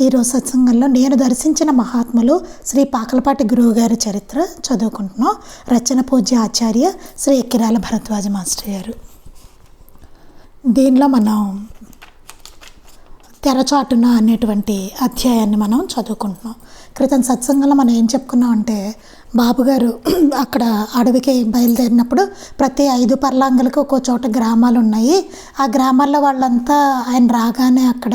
ఈరోజు సత్సంగంలో నేను దర్శించిన మహాత్ములు శ్రీ పాకలపాటి గురువు గారి చరిత్ర చదువుకుంటున్నాం. రచన పూజ్య ఆచార్య శ్రీ ఎక్కిరాల భరద్వాజ మాస్టర్ గారు. దీనిలో మనం తెరచాటున అనేటువంటి అధ్యాయాన్ని మనం చదువుకుంటున్నాం. క్రితం సత్సంగంలో మనం ఏం చెప్పుకున్నాం అంటే బాబుగారు అక్కడ అడవికి బయలుదేరినప్పుడు ప్రతి ఐదు పర్లాంగులకు ఒక్కో చోట గ్రామాలు ఉన్నాయి. ఆ గ్రామాల్లో వాళ్ళంతా ఆయన రాగానే అక్కడ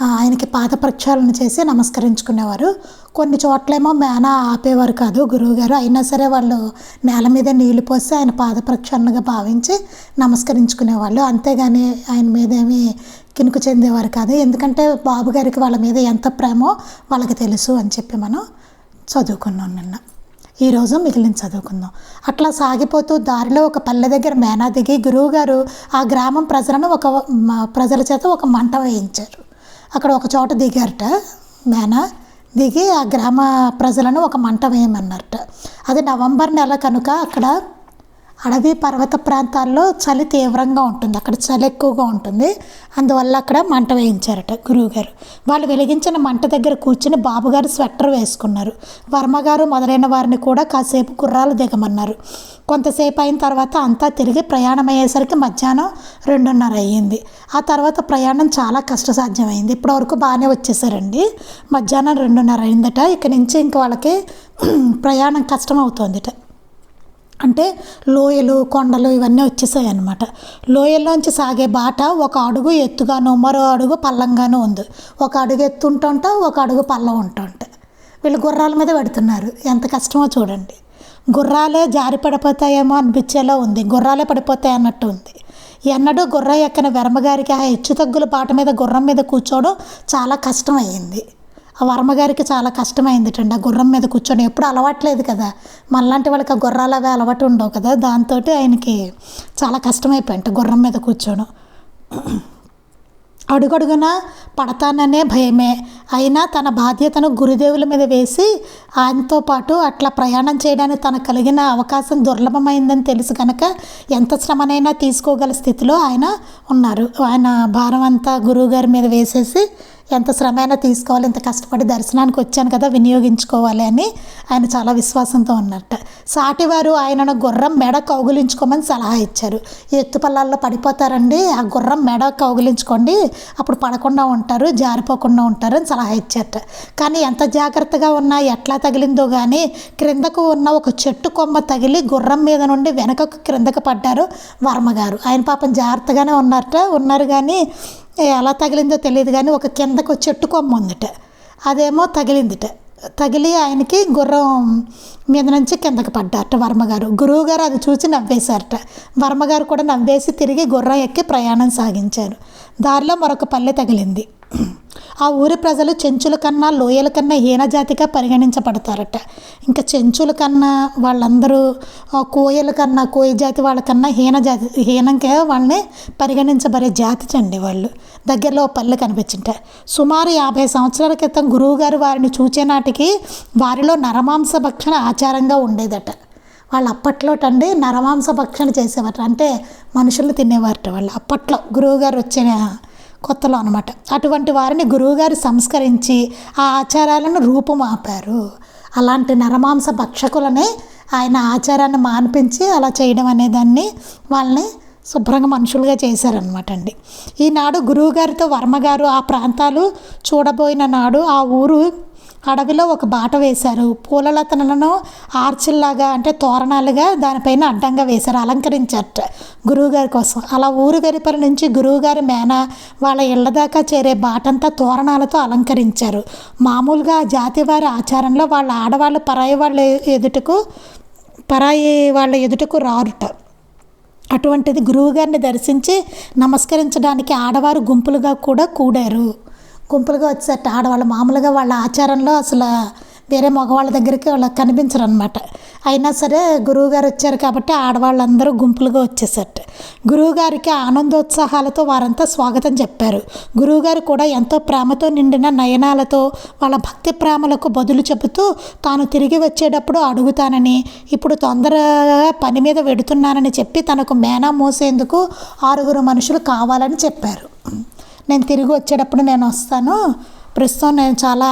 ఆయనకి పాద ప్రక్షాళన చేసి నమస్కరించుకునేవారు. కొన్ని చోట్లేమో మేన ఆపేవారు కాదు గురువుగారు. అయినా సరే వాళ్ళు నేల మీద నీళ్ళు పోసి ఆయన పాద ప్రక్షాళనగా భావించి నమస్కరించుకునేవాళ్ళు. అంతేగాని ఆయన మీద ఏమీ కినుకు చెందేవారు కాదు. ఎందుకంటే బాబు గారికి వాళ్ళ మీద ఎంత ప్రేమో వాళ్ళకి తెలుసు అని చెప్పి మనం చదువుకున్నాం నిన్న. ఈరోజు మిగిలిన చదువుకుందాం. అట్లా సాగిపోతూ దారిలో ఒక పల్లె దగ్గర మేనా దిగి గురువుగారు ఆ గ్రామం ప్రజలను ఒక ప్రజల చేత ఒక మంట వేయించారు. అక్కడ ఒక చోట దిగారట. మేన? దిగి ఆ గ్రామ ప్రజలను ఒక మంట వేయమన్నారట. అది నవంబర్ నెల కనుక అక్కడ అడవి పర్వత ప్రాంతాల్లో చలి తీవ్రంగా ఉంటుంది. అక్కడ చలి ఎక్కువగా ఉంటుంది. అందువల్ల అక్కడ మంట వేయించారట గురువుగారు. వాళ్ళు వెలిగించిన మంట దగ్గర కూర్చుని బాబుగారు స్వెటర్ వేసుకున్నారు. వర్మగారు మొదలైన వారిని కూడా కాసేపు గుర్రాలు దిగమన్నారు. కొంతసేపు అయిన తర్వాత అంతా తిరిగి ప్రయాణం అయ్యేసరికి మధ్యాహ్నం రెండున్నర అయ్యింది. ఆ తర్వాత ప్రయాణం చాలా కష్టసాధ్యమైంది. ఇప్పటివరకు బాగానే వచ్చేసారండి. మధ్యాహ్నం రెండున్నర అయిందట. ఇక నుంచి ఇంక వాళ్ళకి ప్రయాణం కష్టమవుతోందిట. అంటే లోయలు కొండలు ఇవన్నీ వచ్చేసాయి అనమాట లోయల్లోంచి సాగే బాట ఒక అడుగు ఎత్తుగాను మరో అడుగు పల్లంగాను ఉంది. ఒక అడుగు ఎత్తు ఉంటుంట ఒక అడుగు పల్లం ఉంటుంట. వీళ్ళు గుర్రాల మీద పెడుతున్నారు. ఎంత కష్టమో చూడండి. గుర్రాలే జారి పడిపోతాయేమో అనిపించేలా ఉంది. గుర్రాలే పడిపోతాయి అన్నట్టు ఉంది. ఎన్నడూ గుర్ర ఎక్కని వెరమగారికి ఆ హెచ్చు తగ్గుల బాట మీద గుర్రం మీద కూర్చోవడం చాలా కష్టం అయ్యింది. ఆ వర్మగారికి చాలా కష్టమైందిటండి. ఆ గుర్రం మీద కూర్చొని ఎప్పుడు అలవాట్లేదు కదా. మనలాంటి వాళ్ళకి ఆ గుర్రాలు అవి అలవాటు ఉండవు కదా. దాంతో ఆయనకి చాలా కష్టమైపోయింట గుర్రం మీద కూర్చోను. అడుగడుగున పడతాననే భయమే. అయినా తన బాధ్యతను గురుదేవుల మీద వేసి ఆయనతో పాటు అట్లా ప్రయాణం చేయడానికి తనకు కలిగిన అవకాశం దుర్లభమైందని తెలుసు కనుక ఎంత శ్రమనైనా తీసుకోగల స్థితిలో ఆయన ఉన్నారు. ఆయన భారం అంతా గురువుగారి మీద వేసేసి ఎంత శ్రమైనా తీసుకోవాలి ఇంత కష్టపడి దర్శనానికి వచ్చాను కదా వినియోగించుకోవాలి అని ఆయన చాలా విశ్వాసంతో ఉన్నట్ట. సాటివారు ఆయనను గుర్రం మెడ కౌగులించుకోమని సలహా ఇచ్చారు. ఎత్తుపల్లాల్లో పడిపోతారండి ఆ గుర్రం మెడ కౌగులించుకోండి అప్పుడు పడకుండా ఉంటారు జారిపోకుండా ఉంటారు అని సలహా ఇచ్చారట. కానీ ఎంత జాగ్రత్తగా ఉన్నా ఎట్లా తగిలిందో కానీ క్రిందకు ఉన్న ఒక చెట్టు కొమ్మ తగిలి గుర్రం మీద నుండి వెనకకు క్రిందకు పడ్డారు వర్మగారు ఆయన పాపం జాగ్రత్తగానే ఉన్నారట ఉన్నారు కానీ ఎలా తగిలిందో తెలియదు కానీ ఒక కిందకు చెట్టు కొమ్మ ఉందిట. అదేమో తగిలిందిట. తగిలి ఆయనకి గుర్రం మీద నుంచి కిందకి పడ్డారట వర్మగారు. గురువుగారు అది చూసి నవ్వేశారట. వర్మగారు కూడా నవ్వేసి తిరిగి గుర్రం ఎక్కి ప్రయాణం సాగించారు. దారిలో మరొక పల్లె తగిలింది. ఆ ఊరి ప్రజలు చెంచుల కన్నా లోయల కన్నా హీనజాతిగా పరిగణించబడతారట. ఇంకా చెంచుల కన్నా వాళ్ళందరూ కోయల కన్నా కోయ జాతి వాళ్ళకన్నా హీన జాతి హీనంగా వాళ్ళని పరిగణించబడే జాతి చండి వాళ్ళు. దగ్గరలో పల్లె కనిపించింట. సుమారు యాభై సంవత్సరాల క్రితం గురువుగారు వారిని చూచే నాటికి వారిలో నరమాంస భక్షణ ఆచారంగా ఉండేదట. వాళ్ళు అప్పట్లోటండి నరమాంస భక్షణ చేసేవారు అంటే మనుషులు తినేవారట వాళ్ళు. అప్పట్లో గురువుగారు వచ్చిన కొత్తలో అనమాట అటువంటి వారిని గురువుగారు సంస్కరించి ఆ ఆచారాలను రూపుమాపారు. అలాంటి నరమాంస భక్షకులనే ఆయన ఆచారాన్ని మాన్పించి అలా చేయడం అనేదాన్ని వాళ్ళని శుభ్రంగా మనుషులుగా చేశారనమాట అండి ఈనాడు గురువుగారితో వర్మగారు ఆ ప్రాంతాలు చూడబోయిన నాడు ఆ ఊరు అడవిలో ఒక బాట వేశారు. పూలలతనలను ఆర్చిల్లాగా అంటే తోరణాలుగా దానిపైన అడ్డంగా వేశారు అలంకరించట గురువుగారి కోసం. అలా ఊరు వెలుపల నుంచి గురువుగారి మేన వాళ్ళ ఇళ్ళ దాకా చేరే బాటంతా తోరణాలతో అలంకరించారు. మామూలుగా ఆ జాతి వారి ఆచారంలో వాళ్ళ ఆడవాళ్ళు పరాయి వాళ్ళ ఎదుటకు పరాయి వాళ్ళ ఎదుటకు రారుట. అటువంటిది గురువుగారిని దర్శించి నమస్కరించడానికి ఆడవారు గుంపులుగా కూడా కూడారు. గుంపులుగా వచ్చేట ఆడవాళ్ళు మామూలుగా వాళ్ళ ఆచారంలో అసలు వేరే మగవాళ్ళ దగ్గరికి వాళ్ళు కనిపించరు అనమాట అయినా సరే గురువుగారు వచ్చారు కాబట్టి ఆడవాళ్ళందరూ గుంపులుగా వచ్చేసట గురువుగారికి ఆనందోత్సాహాలతో వారంతా స్వాగతం చెప్పారు. గురువుగారు కూడా ఎంతో ప్రేమతో నిండిన నయనాలతో వాళ్ళ భక్తి ప్రేమలకు బదులు చెబుతూ తాను తిరిగి వచ్చేటప్పుడు అడుగుతానని ఇప్పుడు తొందరగా పని మీద వెడుతున్నానని చెప్పి తనకు మేనా మోసేందుకు ఆరుగురు మనుషులు కావాలని చెప్పారు. నేను తిరిగి వచ్చేటప్పుడు నేను వస్తాను. ప్రస్తుతం నేను చాలా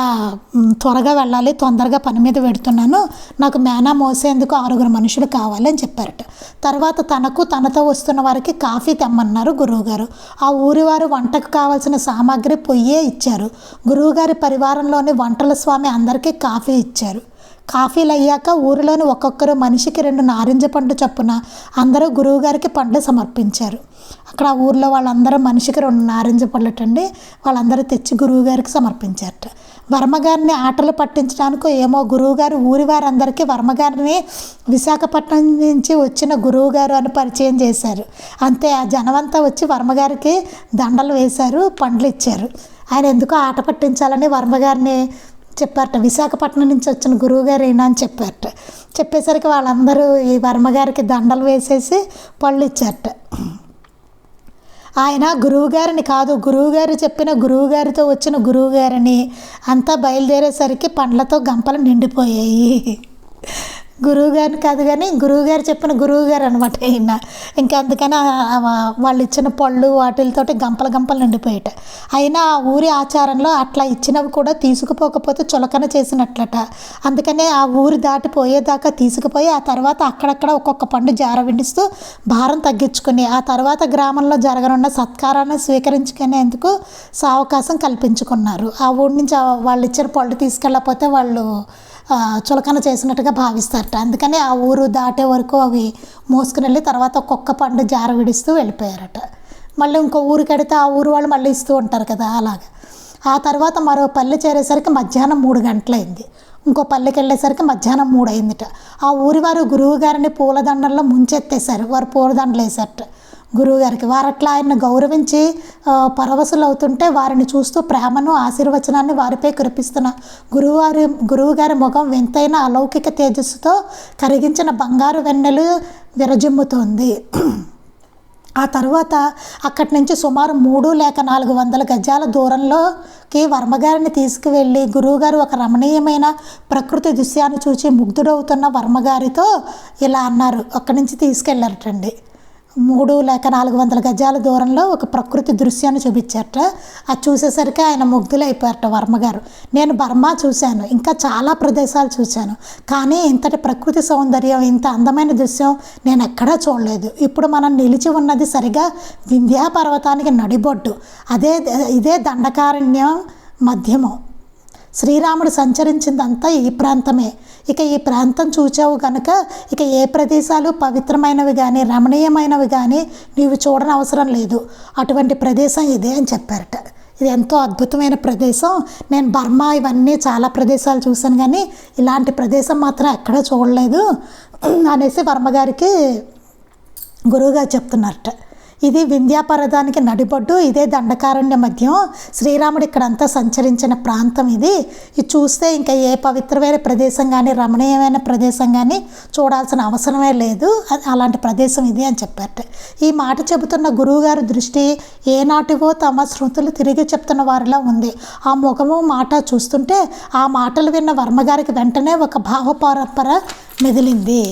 త్వరగా వెళ్ళాలి తొందరగా పని మీద పెడుతున్నాను. నాకు మేనా మోసేందుకు ఆరుగురు మనుషులు కావాలి అని చెప్పారట. తర్వాత తనకు తనతో వస్తున్న వారికి కాఫీ తెమ్మన్నారు గురువుగారు. ఆ ఊరి వారు వంటకు కావాల్సిన సామాగ్రి పొయ్యే ఇచ్చారు. గురువుగారి పరివారంలోని వంటల స్వామి అందరికీ కాఫీ ఇచ్చారు. కాఫీలు అయ్యాక ఊరిలోని ఒక్కొక్కరు మనిషికి రెండు నారింజ పండు చొప్పున అందరూ గురువుగారికి పండ్లు సమర్పించారు. అక్కడ ఆ ఊర్లో వాళ్ళందరూ మనిషికి రెండు నారింజ పళ్ళటండి వాళ్ళందరూ తెచ్చి గురువుగారికి సమర్పించారట. వర్మగారిని ఆటలు పట్టించడానికి ఏమో గురువుగారు ఊరి వారందరికీ వర్మగారిని విశాఖపట్నం నుంచి వచ్చిన గురువుగారు అని పరిచయం చేశారు. అంతే ఆ జనమంతా వచ్చి వర్మగారికి దండలు వేశారు పండ్లు ఇచ్చారు. ఆయన ఎందుకో ఆట పట్టించాలని వర్మగారిని చెప్పారట విశాఖపట్నం నుంచి వచ్చిన గురువుగారు ఈయన అని చెప్పారట. చెప్పేసరికి వాళ్ళందరూ ఈ వర్మగారికి దండలు వేసేసి పళ్ళు ఇచ్చారట ఆయన గురువుగారిని కాదు గురువుగారు చెప్పిన గురువుగారితో వచ్చిన గురువుగారిని అంతా బయలుదేరేసరికి పండ్లతో గంపలు నిండిపోయాయి. గురువుగారిని కాదు కానీ గురువుగారు చెప్పిన గురువుగారు అనమాట ఈయన. ఇంకా అందుకని వాళ్ళు ఇచ్చిన పళ్ళు వాటితోటి గంపల గంపలు నిండిపోయేట. అయినా ఆ ఊరి ఆచారంలో అట్లా ఇచ్చినవి కూడా తీసుకుపోకపోతే చులకన చేసినట్లట. అందుకనే ఆ ఊరి దాటిపోయేదాకా తీసుకుపోయి ఆ తర్వాత అక్కడక్కడ ఒక్కొక్క పండు జార విడిస్తూ భారం తగ్గించుకుని ఆ తర్వాత గ్రామంలో జరగనున్న సత్కారాన్ని స్వీకరించుకునేందుకు సావకాశం కల్పించుకున్నారు. ఆ ఊరి నుంచి వాళ్ళు ఇచ్చిన పళ్ళు తీసుకెళ్ళకపోతే వాళ్ళు చులకన చేసినట్టుగా భావిస్తారట. అందుకని ఆ ఊరు దాటే వరకు అవి మోసుకుని వెళ్ళి తర్వాత ఒక్కొక్క పండు జార విడిస్తూ వెళ్ళిపోయారట. మళ్ళీ ఇంకో ఊరికి కడితే ఆ ఊరు వాళ్ళు మళ్ళీ ఇస్తూ ఉంటారు కదా అలాగా. ఆ తర్వాత మరో పల్లె చేరేసరికి మధ్యాహ్నం మూడు గంటలైంది. ఇంకో పల్లెకి వెళ్ళేసరికి మధ్యాహ్నం మూడు అయిందిట ఆ ఊరి వారు గురువు గారిని పూలదండల్లో ముంచెత్తేశారు. వారు పూలదండలు వేశారట గురువుగారికి వారు అట్లా ఆయన్ని గౌరవించి పరవశులు అవుతుంటే వారిని చూస్తూ ప్రేమను ఆశీర్వచనాన్ని వారిపై కురిపిస్తున్న గురువారి గురువుగారి ముఖం వింతైన అలౌకిక తేజస్సుతో కరిగించిన బంగారు వెన్నెలు విరజిమ్ముతోంది. ఆ తర్వాత అక్కడి నుంచి సుమారు మూడు లేక నాలుగు వందల గజాల దూరంలోకి వర్మగారిని తీసుకువెళ్ళి గురువుగారు ఒక రమణీయమైన ప్రకృతి దృశ్యాన్ని చూసి ముగ్ధుడవుతున్న వర్మగారితో ఇలా అన్నారు. అక్కడి నుంచి తీసుకెళ్ళారటండి. మూడు లేక నాలుగు వందల గజాల దూరంలో ఒక ప్రకృతి దృశ్యాన్ని చూపించారట. అది చూసేసరికి ఆయన ముగ్ధులైపోయారట వర్మగారు నేను బర్మా చూశాను ఇంకా చాలా ప్రదేశాలు చూశాను. కానీ ఇంతటి ప్రకృతి సౌందర్యం ఇంత అందమైన దృశ్యం నేను ఎక్కడా చూడలేదు. ఇప్పుడు మనం నిలిచి ఉన్నది సరిగా వింధ్యా పర్వతానికి నడిబొడ్డు. అదే ఇదే దండకారణ్యం మధ్యము. శ్రీరాముడు సంచరించిందంతా ఈ ప్రాంతమే. ఇక ఈ ప్రాంతం చూచావు కనుక ఇక ఏ ప్రదేశాలు పవిత్రమైనవి కానీ రమణీయమైనవి కానీ నీవు చూడని అవసరం లేదు. అటువంటి ప్రదేశం ఇదే అని చెప్పారట. ఇది ఎంతో అద్భుతమైన ప్రదేశం. నేను బర్మా ఇవన్నీ చాలా ప్రదేశాలు చూశాను కానీ ఇలాంటి ప్రదేశం మాత్రం ఎక్కడ చూడలేదు అనేసి వర్మగారికి గురువుగారు చెప్తున్నారట. ఇది వింధ్యాపర్వతానికి నడిబొడ్డు ఇదే దండకారణ్య మధ్యం. శ్రీరాముడు ఇక్కడంతా సంచరించిన ప్రాంతం ఇది. ఇది చూస్తే ఇంకా ఏ పవిత్రమైన ప్రదేశం కానీ రమణీయమైన ప్రదేశం కానీ చూడాల్సిన అవసరమే లేదు. అలాంటి ప్రదేశం ఇది అని చెప్పారట. ఈ మాట చెబుతున్న గురువుగారి దృష్టి ఏనాటివో తమ శృతులు తిరిగి చెప్తున్న వారిలా ఉంది. ఆ ముఖము మాట చూస్తుంటే ఆ మాటలు విన్న వర్మగారికి వెంటనే ఒక భావపరంపర మెదిలింది.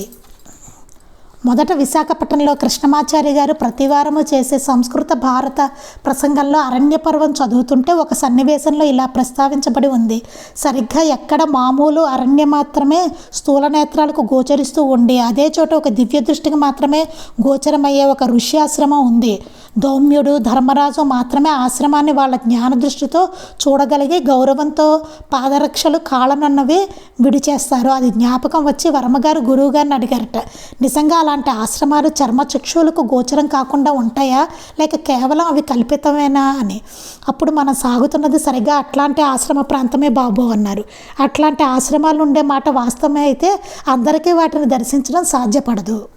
మొదట విశాఖపట్నంలో కృష్ణమాచారి గారు ప్రతివారము చేసే సంస్కృత భారత ప్రసంగంలో అరణ్య పర్వం చదువుతుంటే ఒక సన్నివేశంలో ఇలా ప్రస్తావించబడి ఉంది. సరిగ్గా ఎక్కడ మామూలు అరణ్యం మాత్రమే స్థూల నేత్రాలకు గోచరిస్తూ ఉండి అదే చోట ఒక దివ్య దృష్టికి మాత్రమే గోచరమయ్యే ఒక ఋషి ఆశ్రమం ఉంది. దౌమ్యుడు ధర్మరాజు మాత్రమే ఆశ్రమాన్ని వాళ్ళ జ్ఞాన దృష్టితో చూడగలిగి గౌరవంతో పాదరక్షలు కాళ్ళనన్నవి విడిచేస్తారు. అది జ్ఞాపకం వచ్చి వర్మగారు గురువుగారిని అడిగారట నిజంగా అలాంటి ఆశ్రమాలు చర్మచక్షువులకు గోచరం కాకుండా ఉంటాయా? లేక కేవలం అవి కల్పితమేనా? అని. అప్పుడు మనం సాగుతున్నది సరిగ్గా అట్లాంటి ఆశ్రమ ప్రాంతమే బాబు అన్నారు. అట్లాంటి ఆశ్రమాలు ఉండే మాట వాస్తవమే అయితే అందరికీ వాటిని దర్శించడం సాధ్యపడదు.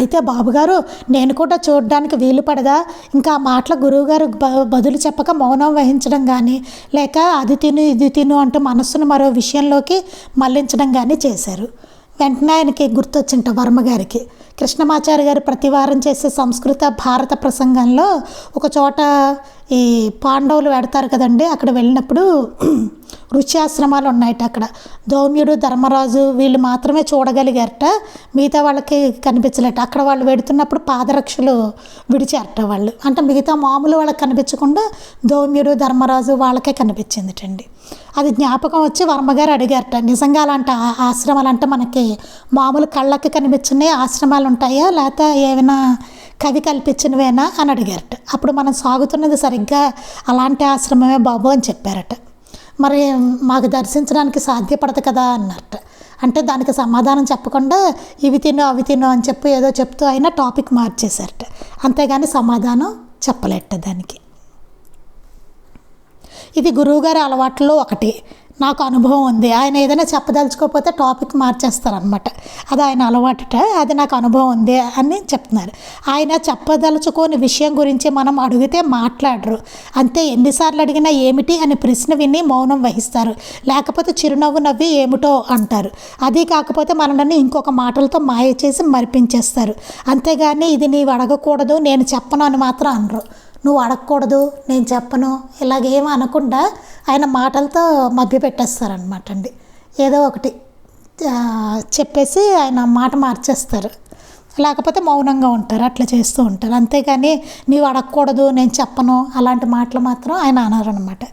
అయితే బాబుగారు నేను కూడా చూడడానికి వీలు పడదా? ఇంకా ఆ మాటల గురువుగారు బ- బదులు చెప్పక మౌనం వహించడం కానీ లేక అది తిను ఇది తిను అంటూ మనస్సును మరో విషయంలోకి మళ్ళించడం కానీ చేశారు. వెంటనే ఆయనకి గుర్తొచ్చింట వర్మగారికి కృష్ణమాచారి గారు ప్రతివారం చేసే సంస్కృత భారత ప్రసంగంలో ఒక చోట ఈ పాండవులు పెడతారు కదండి అక్కడ వెళ్ళినప్పుడు ఋష్యాశ్రమాలు ఉన్నాయట అక్కడ. దౌమ్యుడు ధర్మరాజు వీళ్ళు మాత్రమే చూడగలిగారట మిగతా వాళ్ళకి కనిపించలేట. అక్కడ వాళ్ళు వెడుతున్నప్పుడు పాదరక్షలు విడిచారట వాళ్ళు. అంటే మిగతా మామూలు వాళ్ళకి కనిపించకుండా దౌమ్యుడు ధర్మరాజు వాళ్ళకే కనిపించిందిటండి. అది జ్ఞాపకం వచ్చి వర్మగారు అడిగారట నిజంగా అలాంటి ఆశ్రమాలు అంటే మనకి మామూలు కళ్ళకి కనిపించినవి ఆశ్రమాలు ఉంటాయా? లేకపోతే ఏమైనా కవి కల్పించినవేనా? అని అడిగారట. అప్పుడు మనం సాగుతున్నది సరిగ్గా అలాంటి ఆశ్రమమే బాబు అని చెప్పారట. మరి మాకు దర్శించడానికి సాధ్యపడదు కదా అన్నట్టు అంటే దానికి సమాధానం చెప్పకుండా ఇవి తిను అవి తిను అని చెప్పి ఏదో చెప్తూ అయినా టాపిక్ మార్చేశారట. అంతేగాని సమాధానం చెప్పలేట దానికి. ఇది గురువుగారి అలవాట్లో ఒకటి. నాకు అనుభవం ఉంది. ఆయన ఏదైనా చెప్పదలుచుకోకపోతే టాపిక్ మార్చేస్తారనమాట అది ఆయన అలవాటుట. అది నాకు అనుభవం ఉంది అని చెప్తున్నారు. ఆయన చెప్పదలుచుకోని విషయం గురించి మనం అడిగితే మాట్లాడరు. అంతే ఎన్నిసార్లు అడిగినా ఏమిటి అని ప్రశ్న విని మౌనం వహిస్తారు. లేకపోతే చిరునవ్వు నవ్వి ఏమిటో అంటారు. అది కాకపోతే మనల్ని ఇంకొక మాటలతో మాయ చేసి మరిపించేస్తారు. అంతేగాని ఇది నీవు అడగకూడదు నేను చెప్పను అని మాత్రం అనరు. నువ్వు అడగకూడదు నేను చెప్పను ఇలాగేం అనకుండా ఆయన మాటలతో మభ్యపెట్టేస్తారనమాట అండి ఏదో ఒకటి చెప్పేసి ఆయన మాట మార్చేస్తారు. లేకపోతే మౌనంగా ఉంటారు అట్లా చేస్తూ ఉంటారు. అంతేగాని నీవు అడగకూడదు నేను చెప్పను అలాంటి మాటలు మాత్రం ఆయన అనరనమాట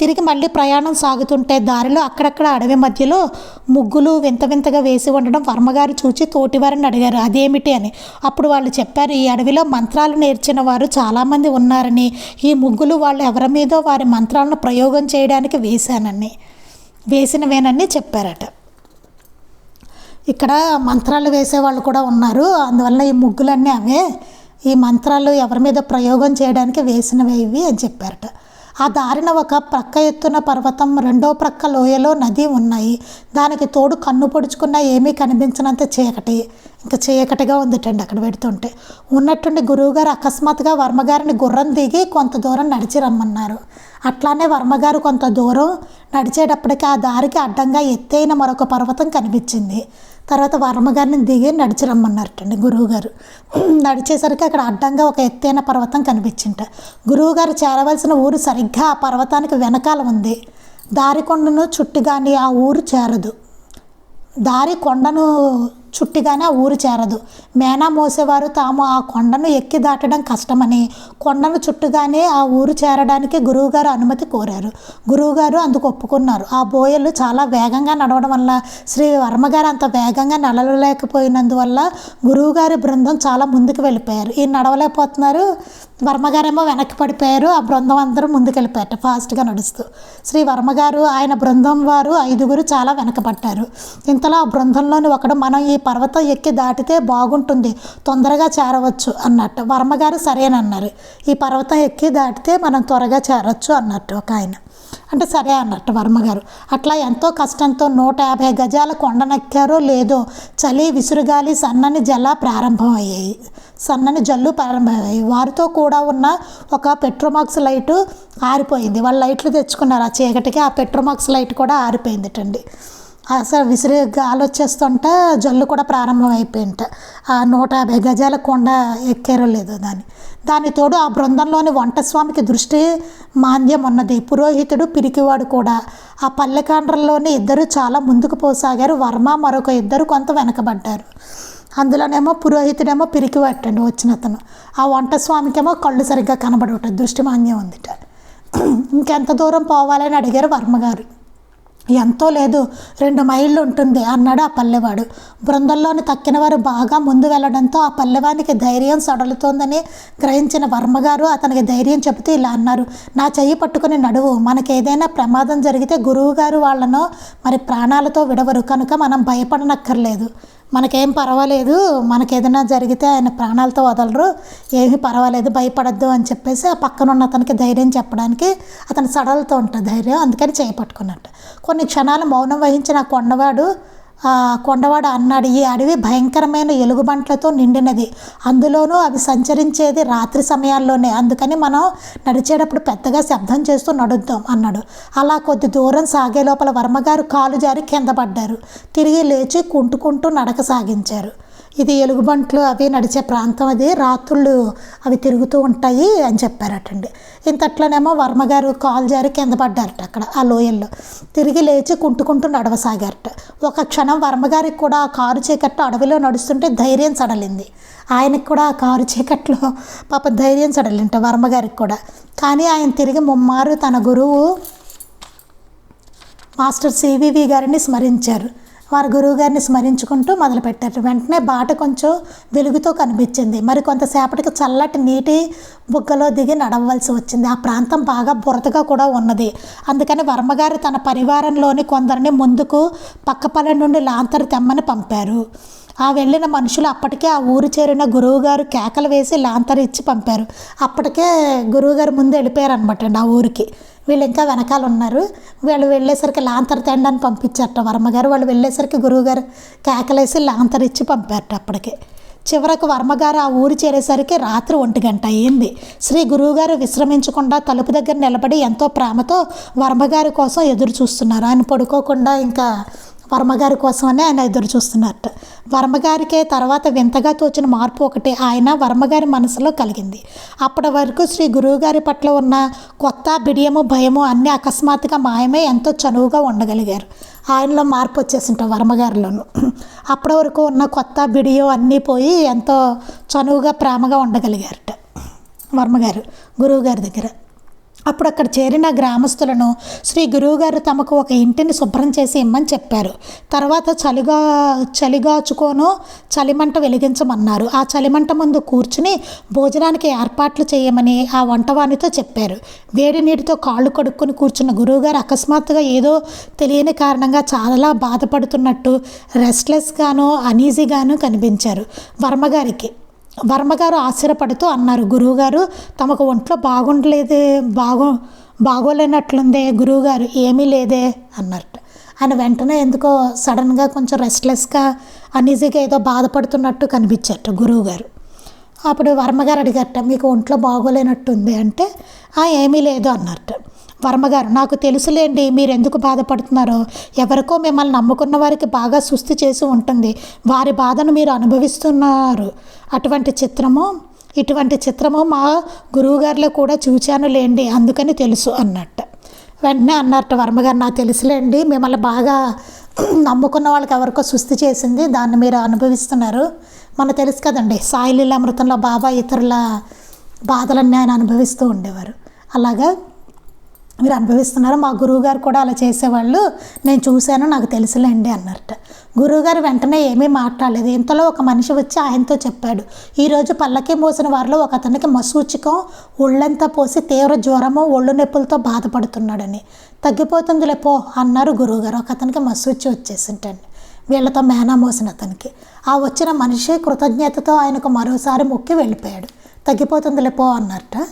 తిరిగి మళ్ళీ ప్రయాణం సాగుతుంటే దారిలో అక్కడక్కడ అడవి మధ్యలో ముగ్గులు వింత వింతగా వేసి ఉండడం వర్మగారు చూచి తోటివారిని అడిగారు అదేమిటి? అని. అప్పుడు వాళ్ళు చెప్పారు ఈ అడవిలో మంత్రాలు నేర్చిన వారు చాలామంది ఉన్నారని. ఈ ముగ్గులు వాళ్ళు ఎవరి మీదో వారి మంత్రాలను ప్రయోగం చేయడానికి వేశానని. వేసినవేనని చెప్పారట. ఇక్కడ మంత్రాలు వేసేవాళ్ళు కూడా ఉన్నారు. అందువల్ల ఈ ముగ్గులన్నీ అవే. ఈ మంత్రాలు ఎవరి మీద ప్రయోగం చేయడానికి వేసినవి ఇవి అని చెప్పారట. ఆ దారిన ఒక ప్రక్క ఎత్తున పర్వతం రెండో ప్రక్క లోయలో నది ఉన్నాయి. దానికి తోడు కన్ను పొడుచుకున్న ఏమీ కనిపించినంత చీకటి. ఇంకా చీకటిగా ఉందిటండి అక్కడ పెడుతుంటే. ఉన్నట్టుండి గురువుగారు అకస్మాత్తుగా వర్మగారిని గుర్రం దిగి కొంత దూరం నడిచి రమ్మన్నారు. అట్లానే వర్మగారు కొంత దూరం నడిచేటప్పటికి ఆ దారికి అడ్డంగా ఎత్తైన మరొక పర్వతం కనిపించింది. తర్వాత వర్మగారిని దిగి నడిచి రమ్మన్నారటండి గురువుగారు. నడిచేసరికి అక్కడ అడ్డంగా ఒక ఎత్తైన పర్వతం కనిపించింట. గురువుగారు చేరవలసిన ఊరు సరిగ్గా ఆ పర్వతానికి వెనకాల ఉంది. దారి కొండను చుట్టి కానీ ఆ ఊరు చేరదు. దారి కొండను చుట్టిగానే ఆ ఊరు చేరదు. మేనా మోసేవారు తాము ఆ కొండను ఎక్కి దాటడం కష్టమని కొండను చుట్టుగానే ఆ ఊరు చేరడానికి గురువుగారు అనుమతి కోరారు. గురువుగారు అందుకు ఒప్పుకున్నారు. ఆ బోయలు చాలా వేగంగా నడవడం వల్ల శ్రీ వర్మగారు అంత వేగంగా నడవలేకపోయినందువల్ల గురువుగారి బృందం చాలా ముందుకు వెళ్ళిపోయారు. ఈ నడవలేకపోతున్నారు. వర్మగారేమో వెనక్కి పడిపోయారు. ఆ బృందం అందరూ ముందుకెళ్ళిపోయారు ఫాస్ట్గా నడుస్తూ. శ్రీ వర్మగారు ఆయన బృందం వారు ఐదుగురు చాలా వెనకపడ్డారు ఇంతలో ఆ బృందంలోని ఒకడు మనం ఈ పర్వతం ఎక్కి దాటితే బాగుంటుంది తొందరగా చేరవచ్చు అన్నట్టు. వర్మగారు సరేనన్నారు. ఈ పర్వతం ఎక్కి దాటితే మనం త్వరగా చేరవచ్చు అన్నట్టు ఒక ఆయన. అంటే సరే అన్నట్టు వర్మగారు అట్లా ఎంతో కష్టంతో నూట యాభై గజాల కొండనెక్కారో లేదో చలి విసురుగాలి సన్నని జల ప్రారంభమయ్యాయి. సన్నని జల్లు ప్రారంభమయ్యాయి. వారితో కూడా ఉన్న ఒక పెట్రోమాక్స్ లైటు ఆరిపోయింది. వాళ్ళు లైట్లు తెచ్చుకున్నారు ఆ చీకటికి. ఆ పెట్రోమాక్స్ లైట్ కూడా ఆరిపోయిందిటండి. అసలు విసిరి గాలి వచ్చేస్తుంటే జల్లు కూడా ప్రారంభం అయిపోయింట ఆ నూట యాభై గజాల కొండ ఎక్కారో లేదో దాన్ని. దానితోడు ఆ బృందంలోని వంటస్వామికి దృష్టి మాంద్యం ఉన్నది పురోహితుడు పిరికివాడు కూడా. ఆ పల్లెకాండ్రంలోని ఇద్దరు చాలా ముందుకు పోసాగారు. వర్మ మరొక ఇద్దరు కొంత వెనకబడ్డారు. అందులోనేమో పురోహితుడేమో పిరికి పట్టండి వచ్చిన అతను. ఆ వంట స్వామికేమో కళ్ళు సరిగ్గా కనబడట దృష్టి మాంద్యం ఉందిట. ఇంకెంత దూరం పోవాలని అడిగారు వర్మగారు. ఎంతో లేదు రెండు మైళ్ళు ఉంటుంది అన్నాడు ఆ పల్లెవాడు. బృందంలోని తక్కిన వారు బాగా ముందు వెళ్ళడంతో ఆ పల్లెవానికి ధైర్యం సడలుతోందని గ్రహించిన వర్మగారు అతనికి ధైర్యం చెబుతూ ఇలా అన్నారు నా చెయ్యి పట్టుకుని నడువు మనకేదైనా ప్రమాదం జరిగితే గురువు గారు వాళ్ళను మరి ప్రాణాలతో విడవరు కనుక మనం భయపడనక్కర్లేదు. మనకేం పర్వాలేదు మనకి ఏదైనా జరిగితే ఆయన ప్రాణాలతో వదలరు ఏమీ పర్వాలేదు భయపడద్దు అని చెప్పేసి ఆ పక్కన ఉన్న అతనికి ధైర్యం చెప్పడానికి అతను సడలతో ఉంటుంది ధైర్యం అందుకని చేపట్టుకున్నట్టు కొన్ని క్షణాలు మౌనం వహించిన ఆ కొండవాడు కొండవాడు అన్నాడు. ఈ అడవి భయంకరమైన ఎలుగుబంట్లతో నిండినది. అందులోనూ అవి సంచరించేది రాత్రి సమయాల్లోనే. అందుకని మనం నడిచేటప్పుడు పెద్దగా శబ్దం చేస్తూ నడుద్దాం అన్నాడు. అలా కొద్ది దూరం సాగే లోపల వర్మగారు కాలు జారి కింద పడ్డారు. తిరిగి లేచి కుంటుకుంటూ నడక సాగించారు. ఇది ఎలుగుబంట్లు అవి నడిచే ప్రాంతం అది. రాత్రుళ్ళు అవి తిరుగుతూ ఉంటాయి అని చెప్పారటండి. ఇంతట్లోనేమో వర్మగారు కాలు జారి కింద పడ్డారట అక్కడ ఆ లోయల్లో. తిరిగి లేచి కుంటుకుంటూ నడవసాగారట. ఒక క్షణం వర్మగారికి కూడా ఆ కారు చీకట్లు అడవిలో నడుస్తుంటే ధైర్యం సడలింది. ఆయనకి కూడా ఆ కారు చీకట్లో పాప ధైర్యం సడలింట వర్మగారికి కూడా. కానీ ఆయన తిరిగి ముమ్మారు తన గురువు మాస్టర్ సివివి గారిని స్మరించారు. వారి గురువుగారిని స్మరించుకుంటూ మొదలుపెట్టారు వెంటనే బాట కొంచెం వెలుగుతో కనిపించింది. మరి కొంతసేపటికి చల్లటి నీటి బుగ్గలో దిగి నడవలసి వచ్చింది. ఆ ప్రాంతం బాగా బురదగా కూడా ఉన్నది. అందుకని వర్మగారు తన పరివారంలోని కొందరిని ముందుకు పక్కపల్లె నుండి లాంతరు తెమ్మని పంపారు. ఆ వెళ్ళిన మనుషులు అప్పటికే ఆ ఊరు చేరిన గురువుగారు కేకలు వేసి లాంతర్ ఇచ్చి పంపారు. అప్పటికే గురువుగారు ముందు వెళ్ళిపోయారు అనమాట అండి ఆ ఊరికి. వీళ్ళు ఇంకా వెనకాల ఉన్నారు. వీళ్ళు వెళ్ళేసరికి లాంతర్ తెండని పంపించారట వర్మగారు వాళ్ళు వెళ్ళేసరికి గురువుగారు కేకలేసి లాంతర్ ఇచ్చి పంపారట అప్పటికి. చివరకు వర్మగారు ఆ ఊరు చేరేసరికి రాత్రి ఒంటి గంట అయ్యింది. శ్రీ గురువుగారు విశ్రమించకుండా తలుపు దగ్గర నిలబడి ఎంతో ప్రేమతో వర్మగారి కోసం ఎదురు చూస్తున్నారు. ఆయన పడుకోకుండా ఇంకా వర్మగారి కోసమని ఆయన ఎదురు చూస్తున్నట్టు. వర్మగారికే తర్వాత వింతగా తోచిన మార్పు ఒకటి ఆయన వర్మగారి మనసులో కలిగింది. అప్పటి వరకు శ్రీ గురువుగారి పట్ల ఉన్న కొత్త బిడియము భయము అన్నీ అకస్మాత్తుగా మాయమే ఎంతో చనువుగా ఉండగలిగారు. ఆయనలో మార్పు వచ్చేసింటాం వర్మగారిలోను అప్పటి వరకు ఉన్న కొత్త బిడియో అన్నీ పోయి ఎంతో చనువుగా ప్రేమగా ఉండగలిగారట వర్మగారు గురువుగారి దగ్గర. అప్పుడు అక్కడ చేరిన గ్రామస్తులను శ్రీ గురువుగారు తమకు ఒక ఇంటిని శుభ్రం చేసి ఇమ్మని చెప్పారు. తర్వాత చలిగా చలిగాచుకోను చలిమంట వెలిగించమన్నారు. ఆ చలిమంట ముందు కూర్చుని భోజనానికి ఏర్పాట్లు చేయమని ఆ వంటవానితో చెప్పారు. వేడి నీటితో కాళ్ళు కడుక్కొని కూర్చున్న గురువుగారు అకస్మాత్తుగా ఏదో తెలియని కారణంగా చాలా బాధపడుతున్నట్టు రెస్ట్లెస్గాను అనీజీగాను కనిపించారు. వర్మగారికి వర్మగారు ఆశ్చర్యపడుతూ అన్నారు గురువుగారు తమకు ఒంట్లో బాగుండలేదే బాగో బాగోలేనట్లుందే గురువుగారు ఏమీ లేదే అన్నట్టు. ఆయన వెంటనే ఎందుకో సడన్గా కొంచెం రెస్ట్లెస్గా అనీజీగా ఏదో బాధపడుతున్నట్టు కనిపించారట గురువుగారు. అప్పుడు వర్మగారు అడిగారట మీకు ఒంట్లో బాగోలేనట్టుంది? అంటే ఏమీ లేదు అన్నట్టు. వర్మగారు నాకు తెలుసులేండి మీరు ఎందుకు బాధపడుతున్నారో. ఎవరికో మిమ్మల్ని నమ్ముకున్న వారికి బాగా సుస్థి చేసి ఉంటుంది. వారి బాధను మీరు అనుభవిస్తున్నారు. అటువంటి చిత్రము ఇటువంటి చిత్రము మా గురువుగారిలో కూడా చూచాను లేండి అందుకని తెలుసు అన్నట్టు. వెంటనే అన్నట్టు వర్మగారు నాకు తెలుసులేండి మిమ్మల్ని బాగా నమ్ముకున్న వాళ్ళకి ఎవరికో సుస్థి చేసింది దాన్ని మీరు అనుభవిస్తున్నారు. మనకు తెలుసు కదండి సాయిలీల అమృతంలో బాబా ఇతరుల బాధలన్నీ ఆయన అనుభవిస్తూ ఉండేవారు. అలాగా మీరు అనుభవిస్తున్నారు? మా గురువుగారు కూడా అలా చేసేవాళ్ళు. నేను చూశాను నాకు తెలుసులేండి అన్నట్టు. గురువుగారు వెంటనే ఏమీ మాట్లాడలేదు. ఇంతలో ఒక మనిషి వచ్చి ఆయనతో చెప్పాడు. ఈరోజు పల్లకి మోసిన వారిలో ఒక అతనికి మసూచికం ఒళ్ళంతా పోసి తీవ్ర జ్వరము ఒళ్ళు నొప్పులతో బాధపడుతున్నాడని. తగ్గిపోతుందిలే పో అన్నారు గురువుగారు. ఒక అతనికి మసూచి వచ్చేసింటండి వీళ్ళతో మేనా మోసిన అతనికి. ఆ వచ్చిన మనిషి కృతజ్ఞతతో ఆయనకు మరోసారి మొక్కి వెళ్ళిపోయాడు. తగ్గిపోతుందిలే పో అన్నట్ట.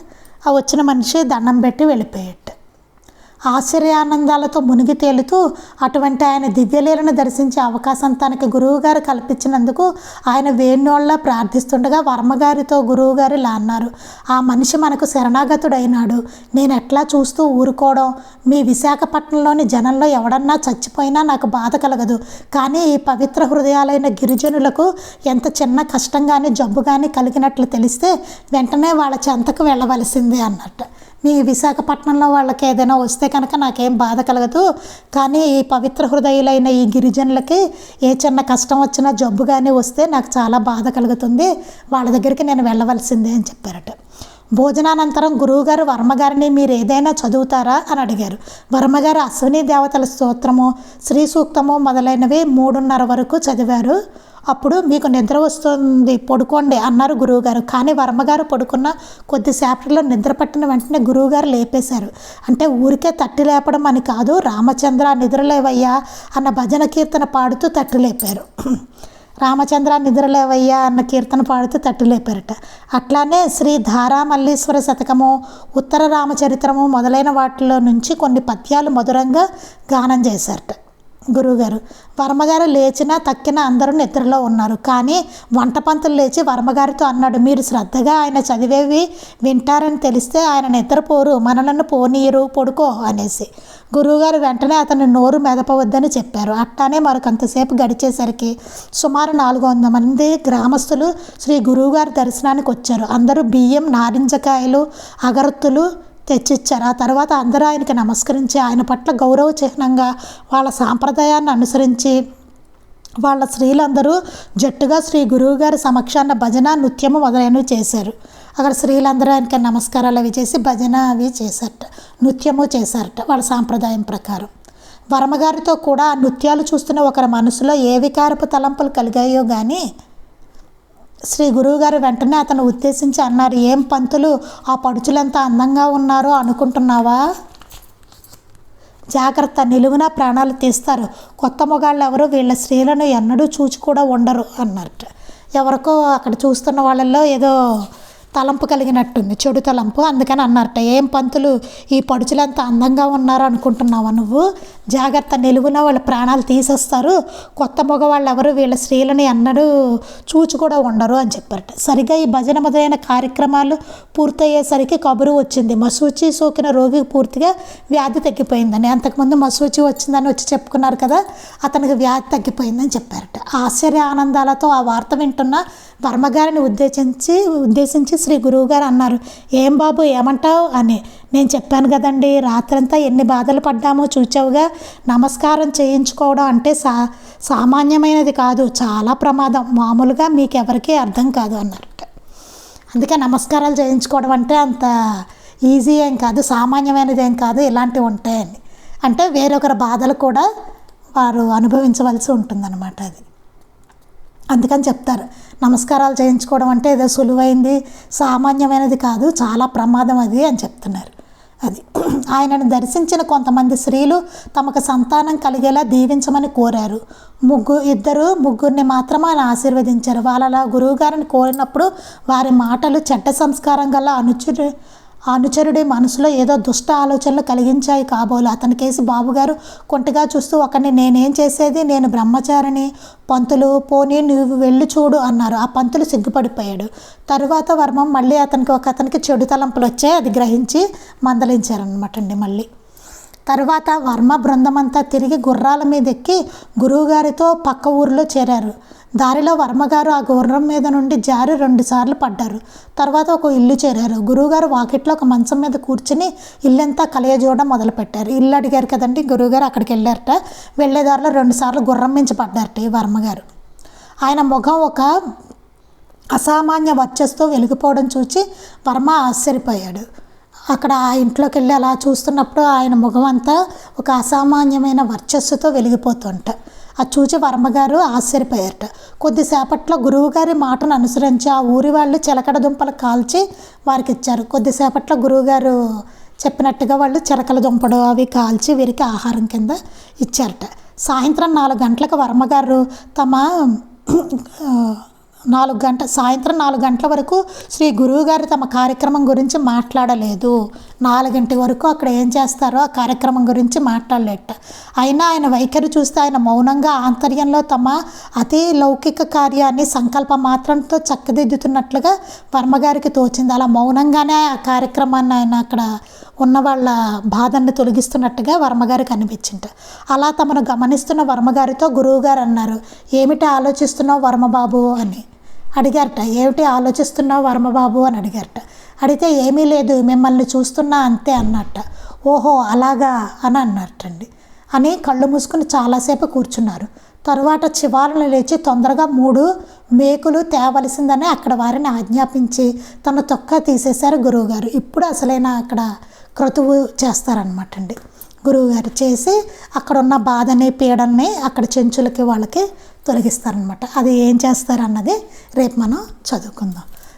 ఆ వచ్చిన మనిషి దండం పెట్టి వెళ్ళిపోయాడు. ఆశ్చర్యానందాలతో మునిగి తేలుతూ అటువంటి ఆయన దివ్యలీలను దర్శించే అవకాశం తనకి గురువుగారు కల్పించినందుకు ఆయన వేణోళ్ళ ప్రార్థిస్తుండగా వర్మగారితో గురువుగారు ఇలా అన్నారు ఆ మనిషి మనకు శరణాగతుడైనాడు. నేను ఎట్లా చూస్తూ ఊరుకోవడం? మీ విశాఖపట్నంలోని జనంలో ఎవడన్నా చచ్చిపోయినా నాకు బాధ కలగదు. కానీ ఈ పవిత్ర హృదయాలైన గిరిజనులకు ఎంత చిన్న కష్టం కానీ జబ్బు కానీ కలిగినట్లు తెలిస్తే వెంటనే వాళ్ళ చెంతకు వెళ్ళవలసిందే అన్నట్టు. మీ విశాఖపట్నంలో వాళ్ళకి ఏదైనా వస్తే కనుక నాకేం బాధ కలగదు. కానీ ఈ పవిత్ర హృదయులైన ఈ గిరిజనులకి ఏ చిన్న కష్టం వచ్చినా జబ్బు కానీ వస్తే నాకు చాలా బాధ కలుగుతుంది. వాళ్ళ దగ్గరికి నేను వెళ్ళవలసిందే అని చెప్పారట. భోజనానంతరం గురువుగారు వర్మగారిని మీరు ఏదైనా చదువుతారా అని అడిగారు. వర్మగారు అశ్విని దేవతల స్తోత్రము శ్రీ సూక్తము మొదలైనవి మూడున్నర వరకు చదివారు. అప్పుడు మీకు నిద్ర వస్తుంది పడుకోండి అన్నారు గురువుగారు. కానీ వర్మగారు పడుకున్న కొద్దిసేపటిలో నిద్ర పట్టిన వెంటనే గురువుగారు లేపేశారు. అంటే ఊరికే తట్టి లేపడం అని కాదు రామచంద్ర నిద్రలేవయ్యా అన్న భజన కీర్తన పాడుతూ తట్టి లేపారు. రామచంద్ర నిద్రలేవయ్యా అన్న కీర్తన పాడుతూ తట్టు లేపారట. అట్లానే శ్రీ ధారామల్లీశ్వర శతకము ఉత్తర రామచరిత్రము మొదలైన వాటిలో నుంచి కొన్ని పద్యాలు మధురంగా గానం చేశారట. గురువుగారు. వర్మగారు లేచినా తక్కిన అందరూ నిద్రలో ఉన్నారు. కానీ వంట పంతులు లేచి వర్మగారితో అన్నాడు మీరు శ్రద్ధగా ఆయన చదివేవి వింటారని తెలిస్తే ఆయన నిద్రపోరు మనలను పోనీయరు పడుకో అనేసి. గురువుగారు వెంటనే అతను నోరు మెదపవద్దని చెప్పారు. అట్టానే మరొకంతసేపు గడిచేసరికి సుమారు నాలుగు వందల మంది గ్రామస్తులు శ్రీ గురువుగారి దర్శనానికి వచ్చారు. అందరూ బియ్యం నారింజకాయలు అగరత్తులు తెచ్చిచ్చారు. ఆ తర్వాత అందరూ ఆయనకి నమస్కరించి ఆయన పట్ల గౌరవ చిహ్నంగా వాళ్ళ సాంప్రదాయాన్ని అనుసరించి వాళ్ళ స్త్రీలందరూ జట్టుగా శ్రీ గురువుగారి సమక్షాన భజన నృత్యము మొదలైనవి చేశారు. అక్కడ స్త్రీలందరూ ఆయనకి నమస్కారాలు అవి చేసి భజన అవి చేశారట నృత్యము చేశారట వాళ్ళ సాంప్రదాయం ప్రకారం. వర్మగారితో కూడా నృత్యాలు చూస్తున్న ఒకరి మనసులో ఏ వికారపు తలంపులు కలిగాయో కానీ శ్రీ గురువుగారు వెంటనే అతను ఉద్దేశించి అన్నారు ఏం పంతులు ఆ పడుచులెంత అందంగా ఉన్నారో అనుకుంటున్నావా? జాగ్రత్త నిలువున ప్రాణాలు తీస్తారు. కొత్త మొగాళ్ళు ఎవరు వీళ్ళ స్త్రీలను ఎన్నడూ చూచి కూడా ఉండరు అన్నట్టు. ఎవరికో అక్కడ చూస్తున్న వాళ్ళల్లో ఏదో తలంపు కలిగినట్టుంది. చెడు తలంపు. అందుకని అన్నారట ఏం పంతులు ఈ పడుచులంత అందంగా ఉన్నారు అనుకుంటున్నావా నువ్వు? జాగ్రత్త నిలువున వాళ్ళ ప్రాణాలు తీసేస్తారు. కొత్త మగవాళ్ళు ఎవరు వీళ్ళ స్త్రీలని ఎన్నడూ చూచి కూడా ఉండరు అని చెప్పారట. సరిగా ఈ భజన మొదలైన కార్యక్రమాలు పూర్తయ్యేసరికి కబురు వచ్చింది. మసూచి సోకిన రోగికి పూర్తిగా వ్యాధి తగ్గిపోయిందని. అంతకుముందు మసూచి వచ్చిందని వచ్చి చెప్పుకున్నారు కదా అతనికి వ్యాధి తగ్గిపోయిందని చెప్పారట. ఆశ్చర్య ఆనందాలతో ఆ వార్త వింటున్న వర్మగారిని ఉద్దేశించి ఉద్దేశించి శ్రీ గురువుగారు అన్నారు. ఏం బాబు ఏమంటావు? అని. నేను చెప్పాను కదండి రాత్రంతా ఎన్ని బాధలు పడ్డామో చూచావుగా. నమస్కారం చేయించుకోవడం అంటే సా సామాన్యమైనది కాదు. చాలా ప్రమాదం. మామూలుగా మీకు ఎవరికీ అర్థం కాదు అన్నారట అందుకే నమస్కారాలు చేయించుకోవడం అంటే అంత ఈజీ ఏం కాదు సామాన్యమైనది ఏం కాదు ఇలాంటివి ఉంటాయని. అంటే వేరొకరి బాధలు కూడా వారు అనుభవించవలసి ఉంటుందన్నమాట అది. అందుకని చెప్తారు. నమస్కారాలు చేయించుకోవడం అంటే ఏదో సులువైంది సామాన్యమైనది కాదు చాలా ప్రమాదం అది అని చెప్తున్నారు. అది ఆయనను దర్శించిన కొంతమంది స్త్రీలు తమకు సంతానం కలిగేలా దీవించమని కోరారు. ముగ్గు ఇద్దరు ముగ్గురిని మాత్రం ఆయన ఆశీర్వదించారు. వాళ్ళలా గురువుగారిని కోరినప్పుడు వారి మాటలు చెడ్డ సంస్కారం గల అనుచరు అనుచరుడి మనసులో ఏదో దుష్ట ఆలోచనలు కలిగించాయి కాబోలు. అతని కేసు బాబుగారు కొంటగా చూస్తూ ఒకరిని నేనేం చేసేది? నేను బ్రహ్మచారిని. పంతులు పోనీ నువ్వు వెళ్ళి చూడు అన్నారు. ఆ పంతులు సిగ్గుపడిపోయాడు. తరువాత వర్మం మళ్ళీ అతనికి ఒక అతనికి చెడు తలంపులు వచ్చాయి. అది గ్రహించి మందలించారనమాట అండి మళ్ళీ. తర్వాత వర్మ బృందమంతా తిరిగి గుర్రాల మీద ఎక్కి గురువుగారితో పక్క ఊరిలో చేరారు. దారిలో వర్మగారు ఆ గుర్రం మీద నుండి జారి రెండుసార్లు పడ్డారు. తర్వాత ఒక ఇల్లు చేరారు. గురువుగారు వాకిట్లో ఒక మంచం మీద కూర్చుని ఇల్లంతా కలయజూడడం మొదలుపెట్టారు. ఇల్లు అడిగారు కదండి గురువుగారు అక్కడికి వెళ్ళారట. వెళ్ళేదారిలో రెండుసార్లు గుర్రం మించి పడ్డారట ఈ వర్మగారు. ఆయన ముఖం ఒక అసామాన్య వర్చస్తో వెలిగిపోవడం చూసి వర్మ ఆశ్చర్యపోయాడు. అక్కడ ఆ ఇంట్లోకి వెళ్ళి అలా చూస్తున్నప్పుడు ఆయన ముఖం అంతా ఒక అసామాన్యమైన వర్చస్సుతో వెలిగిపోతుంట. అది చూచి వర్మగారు ఆశ్చర్యపోయారట. కొద్దిసేపట్లో గురువుగారి మాటను అనుసరించి ఆ ఊరి వాళ్ళు చిలకడ దుంపలు కాల్చి వారికి ఇచ్చారు కొద్దిసేపట్లో గురువుగారు చెప్పినట్టుగా వాళ్ళు చిలకల దుంపలు అవి కాల్చి వీరికి ఆహారం కింద ఇచ్చారట. సాయంత్రం నాలుగు గంటలకు వర్మగారు తమ నాలుగు గంట సాయంత్రం నాలుగు గంటల వరకు శ్రీ గురువు గారు తమ కార్యక్రమం గురించి మాట్లాడలేదు. నాలుగింటి వరకు అక్కడ ఏం చేస్తారో ఆ కార్యక్రమం గురించి మాట్లాడలేట. అయినా ఆయన వైఖరి చూస్తే ఆయన మౌనంగా ఆంతర్యంలో తమ అతి లౌకిక కార్యాన్ని సంకల్ప మాత్రంతో చక్కదిద్దుతున్నట్లుగా వర్మగారికి తోచింది. అలా మౌనంగానే ఆ కార్యక్రమాన్ని ఆయన అక్కడ ఉన్న వాళ్ళ బాధని తొలగిస్తున్నట్టుగా వర్మగారికి అనిపించింట అలా తమను గమనిస్తున్న వర్మగారితో గురువుగారు అన్నారు ఏమిటి ఆలోచిస్తున్నావు వర్మబాబు? అని. అడిగారట. ఏమిటి ఆలోచిస్తున్నావు వర్మబాబు? అని అడిగారట. అడిగితే ఏమీ లేదు మిమ్మల్ని చూస్తున్నా అంతే అన్నట్ట. ఓహో అలాగా? అని అన్నట్టండి అని కళ్ళు మూసుకుని చాలాసేపు కూర్చున్నారు. తరువాత చివాలను లేచి తొందరగా మూడు మేకులు తేవలసిందని అక్కడ వారిని ఆజ్ఞాపించి తన తొక్క తీసేశారు గురువుగారు. ఇప్పుడు అసలైన అక్కడ క్రతువు చేస్తారనమాట అండి గురువుగారు చేసి అక్కడ ఉన్న బాధని పీడని అక్కడ చెంచులకి వాళ్ళకి తొలగిస్తారనమాట అది ఏం చేస్తారన్నది రేపు మనం చదువుకుందాం.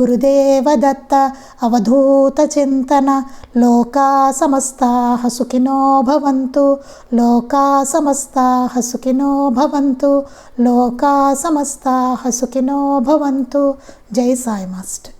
గురుదేవ దత్త అవధూత చింతన లోకా సమస్తా సుఖినో భవంతు లోకా సమస్తా సుఖినో భవంతు లోకా సమస్తా సుఖినో భవంతు. జై సాయి మాస్టర్.